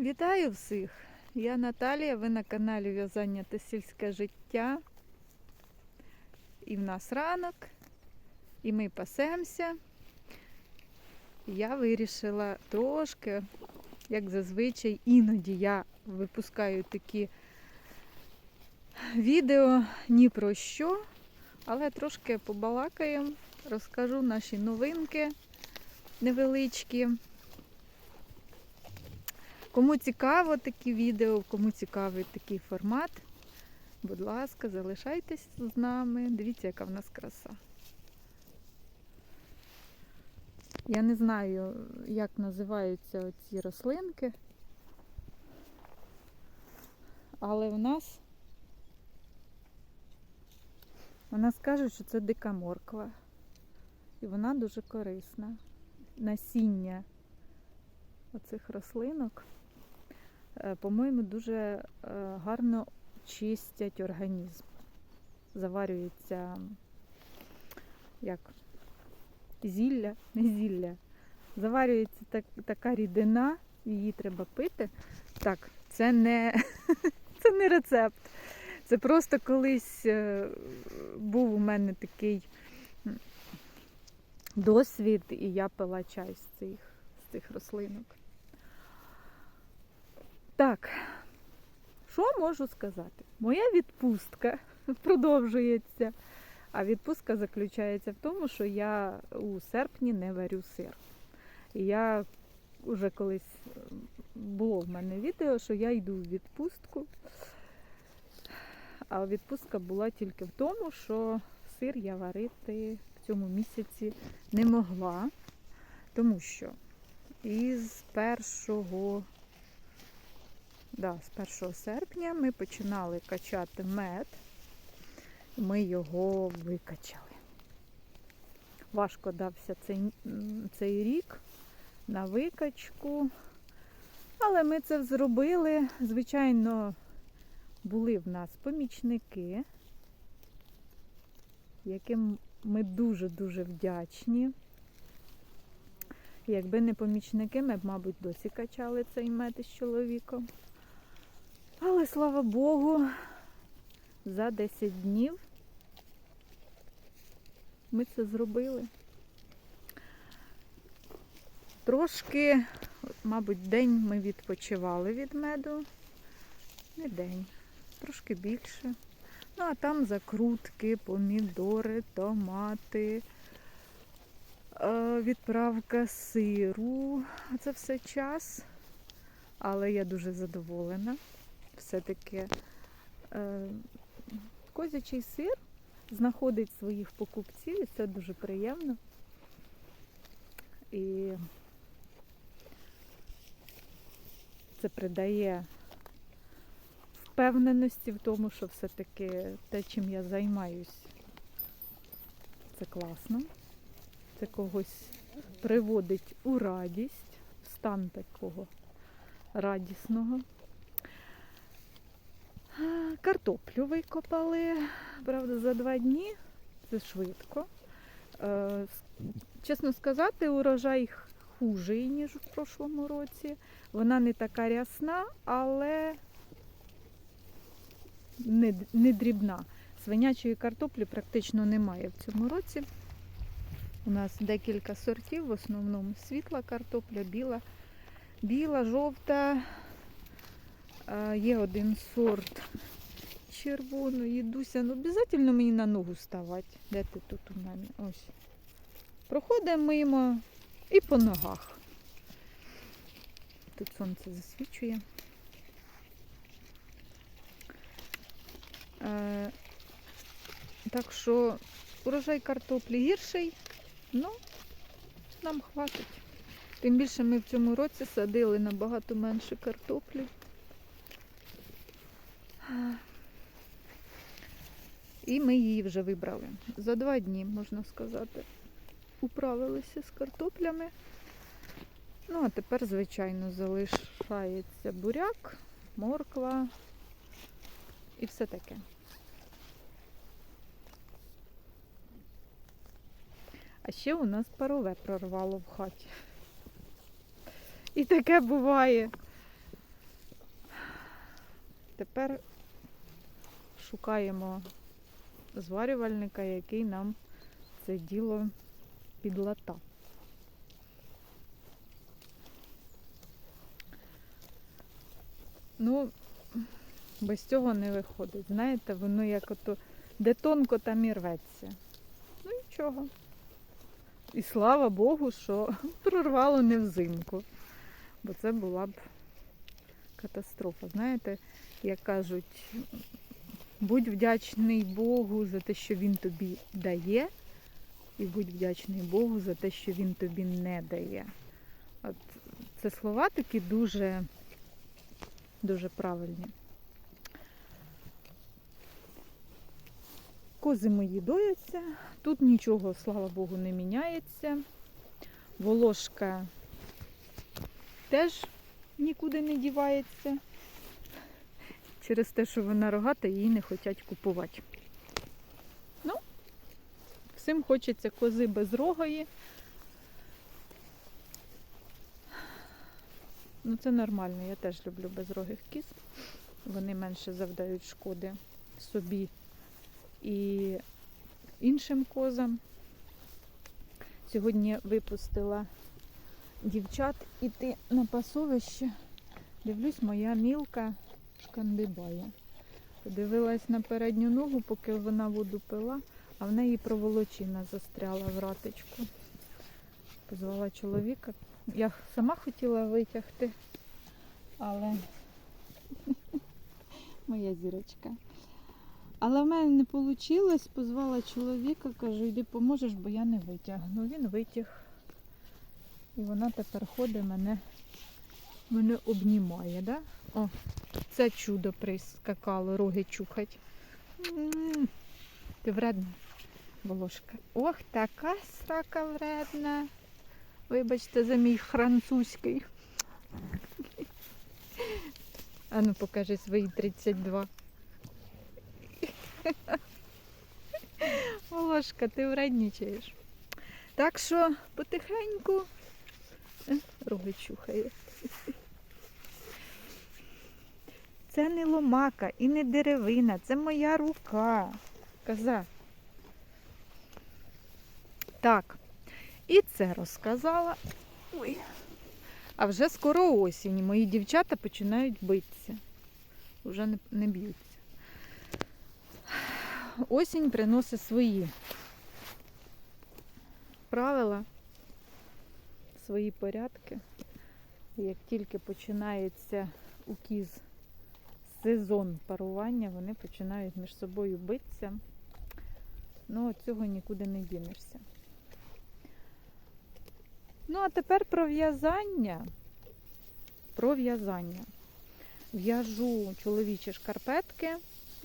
Вітаю всіх! Я Наталія, ви на каналі В'язання та сільське життя. І в нас ранок, і ми пасемося. Я вирішила трошки, як зазвичай, іноді я випускаю такі відео ні про що, але трошки побалакаємо, розкажу наші новинки невеличкі. Кому цікаво такі відео, кому цікавий такий формат, будь ласка, залишайтесь з нами. Дивіться, яка в нас краса. Я не знаю, як називаються ці рослинки, але в нас у нас кажуть, що це дика морква. І вона дуже корисна. Насіння оцих рослинок, по-моєму, дуже е, гарно чистять організм. Заварюється як зілля, не зілля. Заварюється так, така рідина, її треба пити. Так, це не, це не рецепт. Це просто колись е, був у мене такий досвід, і я пила чай з цих, з цих рослинок. Так, що можу сказати? Моя відпустка продовжується. А відпустка заключається в тому, що я у серпні не варю сир. І я вже колись було в мене відео, що я йду в відпустку. А відпустка була тільки в тому, що сир я варити в цьому місяці не могла, тому що із 1, да, з 1 серпня ми починали качати мед, ми його викачали. Важко дався цей, цей рік на викачку, але ми це зробили. Звичайно, були в нас помічники, яким ми дуже-дуже вдячні. Якби не помічники, ми б, мабуть, досі качали цей мед із чоловіком. Але слава Богу, за 10 днів ми це зробили. Трошки, мабуть, день ми відпочивали від меду. Не день, трошки більше. Ну, а там закрутки, помідори, томати, е, відправка сиру. Це все час. Але я дуже задоволена. Все-таки е, козячий сир знаходить своїх покупців, і це дуже приємно. І це придає впевненості в тому, що все-таки те, чим я займаюсь, це класно. Це когось приводить у радість, в стан такого радісного. Картоплю викопали, правда, за два дні. Це швидко. Е, Чесно сказати, урожай хужий, ніж в прошлому році. Вона не така рясна, але не, не дрібна. Свинячої картоплі практично немає в цьому році. У нас декілька сортів, в основному світла картопля, біла, біла, жовта. Є один сорт червоної Дуся. Ну, обов'язково мені на ногу ставати. Де ти тут у мене? Ось. Проходимо мимо і по ногах. Тут сонце засвічує. Так що урожай картоплі гірший, ну, нам хватить. Тим більше ми в цьому році садили набагато менше картоплі. І ми її вже вибрали. За два дні, можна сказати, управилися з картоплями. Ну, а тепер, звичайно, залишається буряк, морква і все таке. А ще у нас парове прорвало в хаті. І таке буває. тепер шукаємо зварювальника, який нам це діло підлатав. Ну, без цього не виходить. Знаєте, воно як ото де тонко, там і рветься. Ну нічого. І слава Богу, що прорвало не взимку. Бо це була б катастрофа. Знаєте, як кажуть, будь вдячний Богу за те, що Він тобі дає, і будь вдячний Богу за те, що Він тобі не дає. От це слова такі дуже, дуже правильні. Кози мої дояться, тут нічого, слава Богу, не міняється. Волошка теж нікуди не дівається. Через те, що вона рогата, її не хочуть купувати. Ну, всім хочеться кози без рогої. Ну, це нормально, я теж люблю безрогих кіз. Вони менше завдають шкоди собі і іншим козам. Сьогодні випустила дівчат іти на пасовище. Дивлюсь, моя мілка шкандибає. Подивилась на передню ногу, поки вона воду пила, а в неї проволочина застряла в ратичку. Позвала чоловіка. Я сама хотіла витягти, але моя зірочка. Але в мене не вийшло, позвала чоловіка, кажу, йди поможеш, бо я не витягну. Він витяг. І вона тепер ходить, мене, мене обнімає, да? О, це чудо прискакало, роги чухать. Ти вредна, волошка. Ох, така срака вредна. Вибачте за мій французький. Ану, покажи свої 32. Волошка, ти вреднічаєш. Так що потихеньку Е, роги чухає. Це не ломака і не деревина, це моя рука. Коза. Так, і це розказала. Ой. А вже скоро осінь. Мої дівчата починають битися. Вже не, не б'ються. Осінь приносить свої правила, свої порядки. Як тільки починається у кіз сезон парування, вони починають між собою битися. Ну, від цього нікуди не дінешся. Ну, а тепер про в'язання. Про в'язання. В'яжу чоловічі шкарпетки,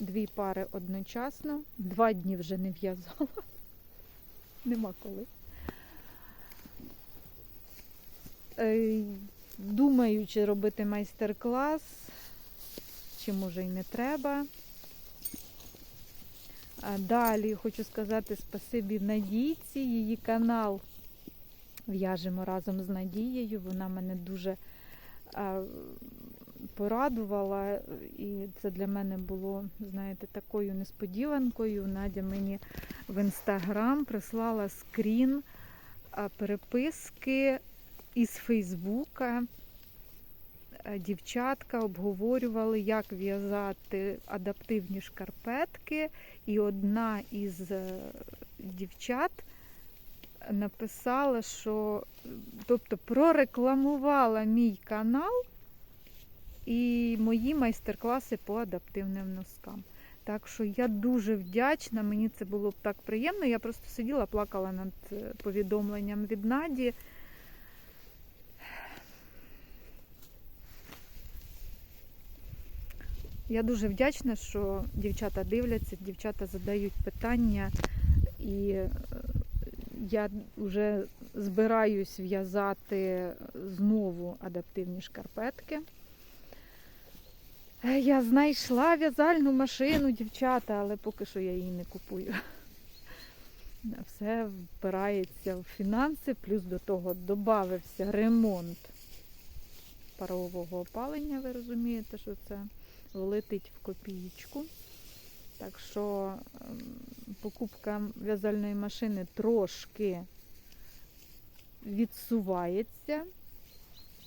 дві пари одночасно. Два дні вже не в'язала. Нема коли. Е, Думаю, чи робити майстер-клас, чи може й не треба. Далі хочу сказати спасибі Надійці, її канал в'яжемо разом з Надією. Вона мене дуже порадувала, і це для мене було, знаєте, такою несподіванкою. Надя мені в інстаграм прислала скрін переписки із Фейсбука. Е, Дівчатка обговорювали, як в'язати адаптивні шкарпетки, і одна із е, дівчат написала, що тобто прорекламувала мій канал і мої майстер-класи по адаптивним носкам. Так що я дуже вдячна, мені це було б так приємно. Я просто сиділа, плакала над е, повідомленням від Наді. Я дуже вдячна, що дівчата дивляться, дівчата задають питання, і е, я вже збираюсь в'язати знову адаптивні шкарпетки. Е, Я знайшла в'язальну машину, дівчата, але поки що я її не купую. Все впирається в фінанси, плюс до того додався ремонт парового опалення, ви розумієте, що це влетить в копієчку. Так що ем, покупка в'язальної машини трошки відсувається.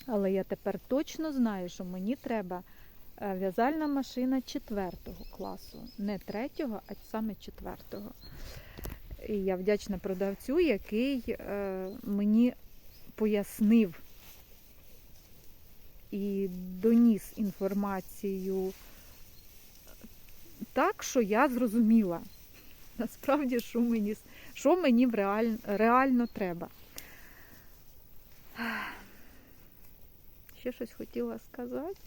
Але я тепер точно знаю, що мені треба е, в'язальна машина четвертого класу. Не третього, а саме четвертого. І я вдячна продавцю, який е, мені пояснив і доніс інформацію так, що я зрозуміла. Насправді, що мені, що мені реаль, реально треба. Ще щось хотіла сказати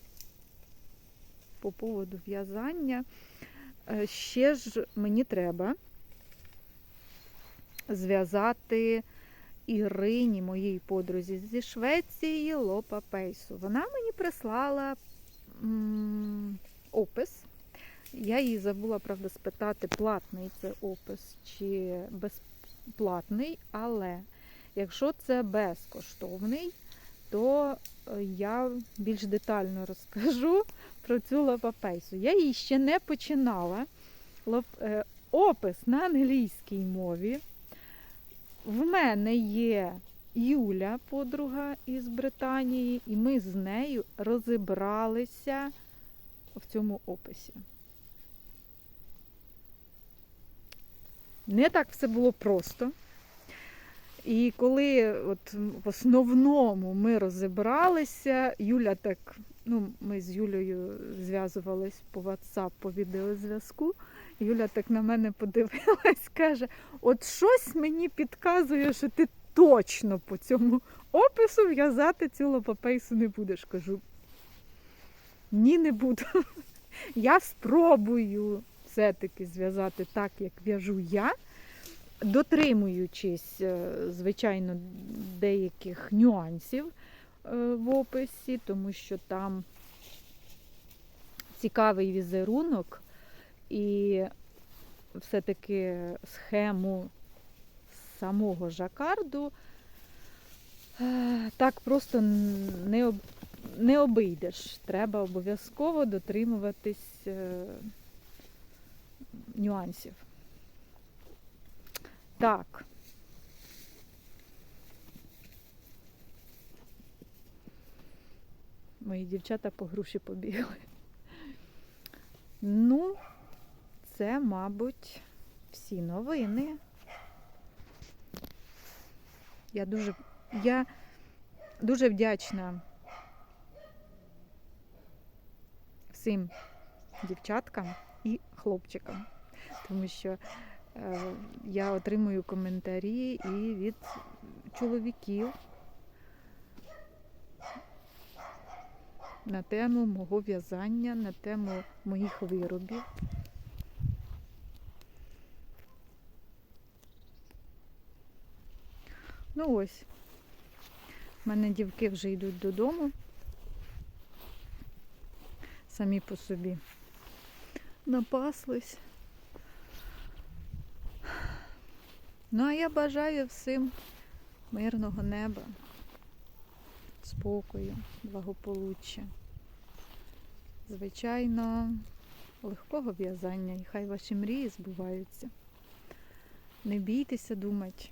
по поводу в'язання. Е, Ще ж мені треба зв'язати Ірині, моїй подрузі зі Швеції, лопа пейсу. Вона мені прислала опис. Я її забула, правда, спитати, платний це опис чи безплатний, але якщо це безкоштовний, то е, я більш детально розкажу про цю лопапейсу. Я її ще не починала. Лоп... е, Опис на англійській мові. В мене є Юля, подруга із Британії, і ми з нею розібралися в цьому описі. Не так все було просто. І коли от в основному ми розібралися, Юля так, ну, ми з Юлею зв'язувались по WhatsApp, по відеозв'язку. Юля так на мене подивилась, каже: от щось мені підказує, що ти точно по цьому опису в'язати цю лопапейсу не будеш. Кажу. Ні, не буду. Я спробую все-таки зв'язати так, як в'яжу я, дотримуючись, е, звичайно, деяких нюансів е, в описі, тому що там цікавий візерунок і все-таки схему самого жакарду е, так просто не, об- не обійдеш. Треба обов'язково дотримуватись е, нюансів. Так. Мої дівчата по груші побігли. Ну, це, мабуть, всі новини. Я дуже, я дуже вдячна всім дівчаткам і хлопчикам, тому що е, я отримую коментарі і від чоловіків на тему мого в'язання, на тему моїх виробів. Ну ось, в мене дівки вже йдуть додому. Самі по собі напаслись. Ну, а я бажаю всім мирного неба, спокою, благополуччя. Звичайно, легкого в'язання, і хай ваші мрії збуваються. Не бійтеся думати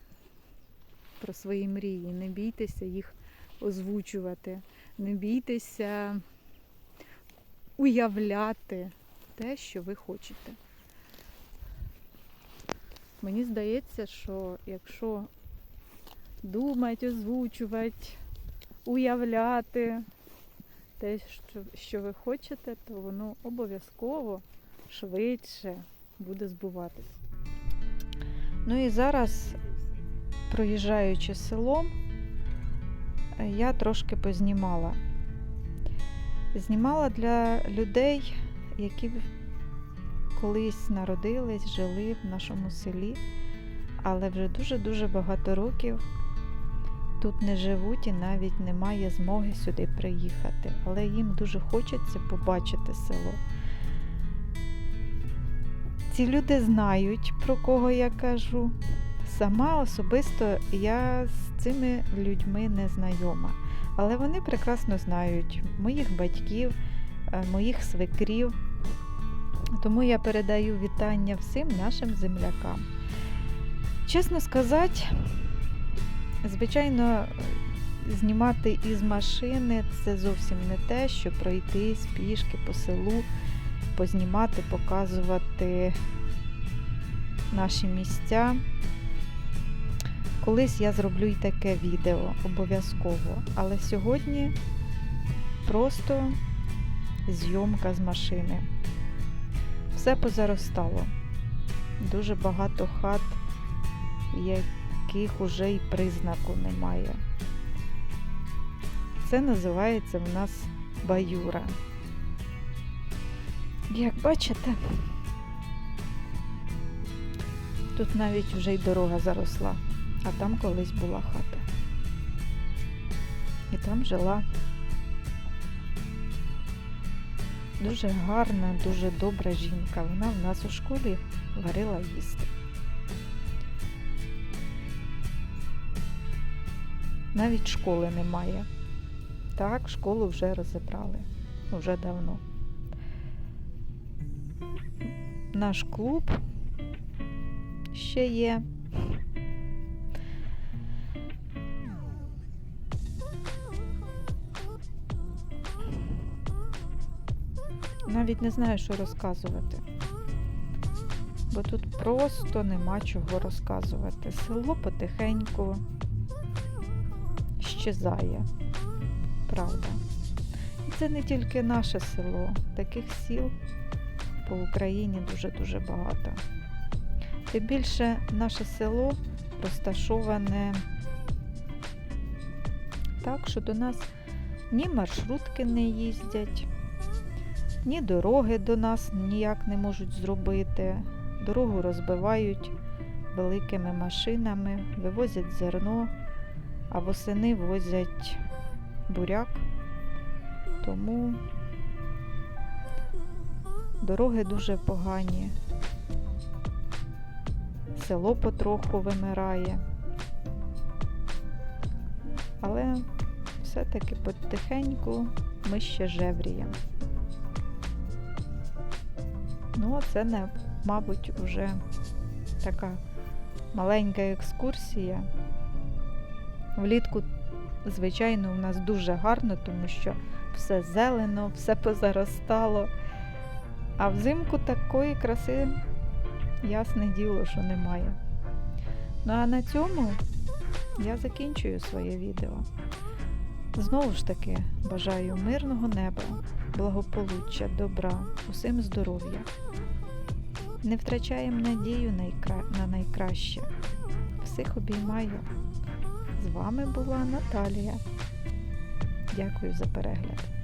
про свої мрії, не бійтеся їх озвучувати, не бійтеся уявляти те, що ви хочете. Мені здається, що якщо думати, озвучувати, уявляти те, що, ви хочете, то воно обов'язково швидше буде збуватись. Ну і зараз, проїжджаючи селом, я трошки познімала. Знімала для людей, які колись народились, жили в нашому селі, але вже дуже-дуже багато років тут не живуть і навіть немає змоги сюди приїхати. Але їм дуже хочеться побачити село. Ці люди знають, про кого я кажу. Сама особисто я з цими людьми не знайома. Але вони прекрасно знають моїх батьків, е, моїх свекрів. Тому я передаю вітання всім нашим землякам. Чесно сказати, звичайно, знімати із машини це зовсім не те, що пройтись пішки по селу, познімати, показувати наші місця. Колись я зроблю й таке відео обов'язково, але сьогодні просто зйомка з машини. Все позаростало. Дуже багато хат, яких уже й признаку немає. Це називається в нас баюра. Як бачите, тут навіть вже й дорога заросла, а там колись була хата. І там жила дуже гарна, дуже добра жінка. Вона в нас у школі варила їсти. Навіть школи немає. Так, школу вже розібрали. Вже давно. Наш клуб ще є. Навіть не знаю, що розказувати. Бо тут просто нема чого розказувати. Село потихеньку щезає. Правда. І це не тільки наше село. Таких сіл по Україні дуже-дуже багато. Тим більше наше село розташоване так, що до нас ні маршрутки не їздять, ні дороги до нас ніяк не можуть зробити. Дорогу розбивають великими машинами, вивозять зерно, а восени возять буряк. Тому дороги дуже погані. Село потроху вимирає. Але все-таки потихеньку ми ще жевріємо. Ну, це не, мабуть, вже така маленька екскурсія. Влітку, звичайно, у нас дуже гарно, тому що все зелено, все позаростало. А взимку такої краси, ясне діло, що немає. Ну а на цьому я закінчую своє відео. Знову ж таки, бажаю мирного неба, благополуччя, добра, усім здоров'я. Не втрачаємо надію на найкраще. Всіх обіймаю. З вами була Наталія. Дякую за перегляд.